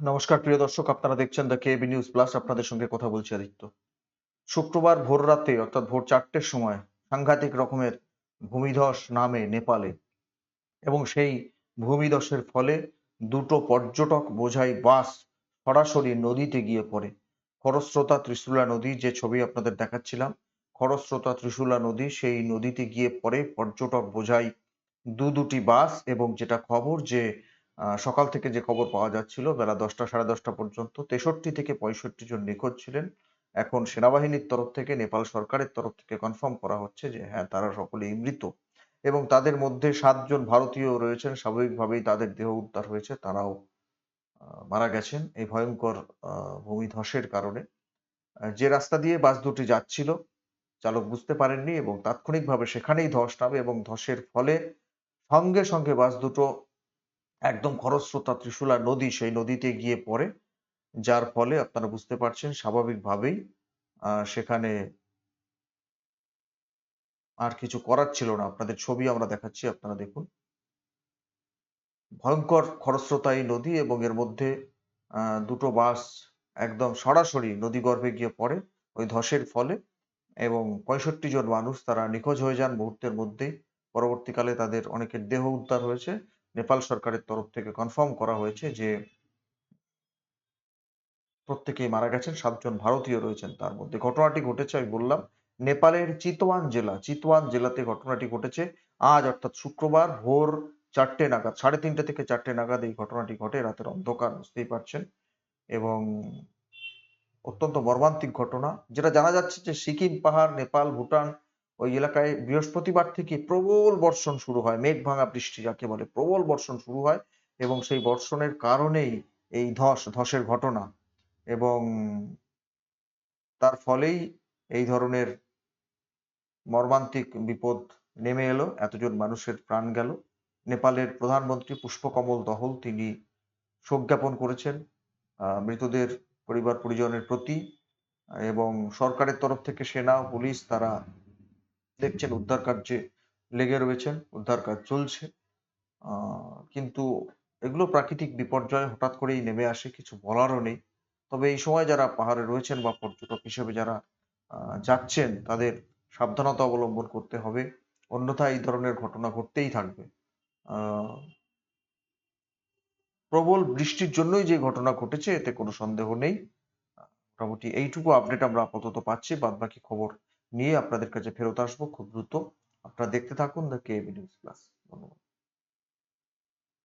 নমস্কার, প্রিয় দর্শক, আপনারা দেখছেন দ্য কেবি নিউজ প্লাস আপনাদের সঙ্গে কথা বলছি আদিত্য। শুক্রবার ভোর রাতে, অর্থাৎ ভোর চারটের সময়, সাংঘাতিক রকমের ভূমিধস নামে নেপালে। এবং সেই ভূমিধসের ফলে দুটো পর্যটক বোঝাই বাস সরাসরি নদীতে গিয়ে পড়ে। খরস্রোতা ত্রিশুলা নদী, যে ছবি আপনাদের দেখাচ্ছিলাম, খরস্রোতা ত্রিশুলা নদী, সেই নদীতে গিয়ে পড়ে পর্যটক বোঝাই দু দুটি বাস এবং যেটা খবর যে সকাল থেকে যে খবর পাওয়া যাচ্ছিল, বেলা দশটা, সাড়ে দশটা পর্যন্ত তেষট্টি থেকে পঁয়ষট্টি জন নিখোঁজ ছিলেন। এখন সেনাবাহিনীর তরফ থেকে, নেপাল সরকারের তরফ থেকে কনফার্ম করা হচ্ছে যে হ্যাঁ তারা সকলেই মৃত। এবং তাদের মধ্যে সাতজন ভারতীয় রয়েছেন, স্বাভাবিকভাবেই তাদের দেহ উদ্ধার হয়েছে, তারাও মারা গেছেন এই ভয়ঙ্কর ভূমিধসের কারণে। যে রাস্তা দিয়ে বাস দুটি যাচ্ছিল, চালক বুঝতে পারেননি এবং তাৎক্ষণিকভাবে সেখানেই ধস নামে এবং ধসের ফলে সঙ্গে সঙ্গে বাস দুটো একদম খরস্রোতা ত্রিশুলা নদী, সেই নদীতে গিয়ে পড়ে। যার ফলে আপনারা বুঝতে পারছেন, স্বাভাবিকভাবেই সেখানে আর কিছু করার ছিল না। আপনাদের ছবি আমরা দেখাচ্ছি, আপনারা দেখুন। ভয়ঙ্কর খরস্রোতা এই নদী এবং এর মধ্যে দুটো বাস একদম সরাসরি নদী গর্ভে গিয়ে পড়ে, ওই ধসের ফলে এবং পঁয়ষট্টি জন মানুষ তারা নিখোঁজ হয়ে যান মুহূর্তের মধ্যেই। পরবর্তীকালে তাদের অনেকের দেহ উদ্ধার হয়েছে। নেপাল সরকারের তরফ থেকে কনফার্ম করা হয়েছে যে প্রত্যেকেই মারা গেছেন, সাতজন ভারতীয় রয়েছেন তার মধ্যে। ঘটনাটি ঘটেছে, আমি বললাম, নেপালের চিতওয়ান জেলা। চিতওয়ান জেলাতে ঘটনাটি ঘটেছে। আজ অর্থাৎ শুক্রবার ভোর চারটে নাগাদ, সাড়ে তিনটে থেকে চারটে নাগাদ এই ঘটনাটি ঘটে। রাতের অন্ধকার, বুঝতেই পারছেন? এবং অত্যন্ত মর্মান্তিক ঘটনা, যেটা জানা যাচ্ছে যে সিকিম পাহাড়, নেপাল, ভুটান ওই এলাকায় বৃহস্পতিবার থেকে প্রবল বর্ষণ শুরু হয়। মেঘ ভাঙা বৃষ্টি যাকে বলে প্রবল বর্ষণ শুরু হয় এবং সেই বর্ষণের কারণেই এই ধস, ধসের ঘটনা এবং তার ফলেই এই ধরনের মর্মান্তিক বিপদ নেমে এলো, এতজন মানুষের প্রাণ গেল। নেপালের প্রধানমন্ত্রী পুষ্পকমল দহল, তিনি শোক জ্ঞাপন করেছেন মৃতদের পরিবার পরিজনের প্রতি এবং সরকারের তরফ থেকে সেনা, পুলিশ তারা দেখছেন উদ্ধার কার্যে লেগে রয়েছেন, উদ্ধার কাজ চলছে। কিন্তু এগুলো প্রাকৃতিক বিপর্যয় হঠাৎ করেই নেমে আসে, কিছু বলারও নেই। তবে এই সময় যারা পাহাড়ে রয়েছেন বা পর্যটক হিসেবে যারা যাচ্ছেন, তাদের সাবধানতা অবলম্বন করতে হবে। অন্যথায় এই ধরনের ঘটনা ঘটতেই থাকবে। প্রবল বৃষ্টির জন্যই যে ঘটনা ঘটেছে, এতে কোনো সন্দেহ নেই। মোটামুটি এইটুকু আপডেট আমরা আপাতত পাচ্ছি বাদ বাকি খবর নিয়ে আপনাদের কাছে ফেরত আসব খুব দ্রুত। আপনারা দেখতে থাকুন দ্য কে নিউজ প্লাস ধন্যবাদ।